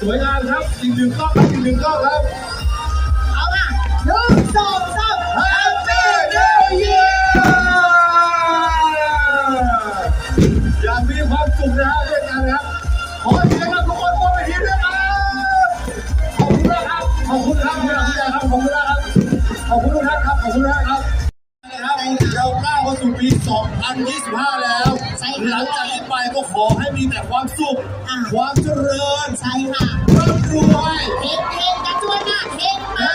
สวยงามครับอีกหนึ่งก้องครับอีกหนึ่งก้องครับ เอาล่ะหนึ่งสองสามแฮปปี้นิวเย้อยากมีความสุขนะฮะด้วยกันครับ ขอเสียงรับทุกคนบนเวทีด้วยครับ ขอบคุณมากครับ ขอบคุณครับคุณอาจารย์ครับขอบคุณมากครับ ขอบคุณทุกท่านครับ ขอบคุณมากครับ เราก้าวเข้าสู่ปี 2025 แล้ว หลังจาก ไปก็ขอให้มีแต่ความสุข ความเจริญใช่ค่ะร่ำรวย เฮงเฮงกันทั่วหน้าเฮงมา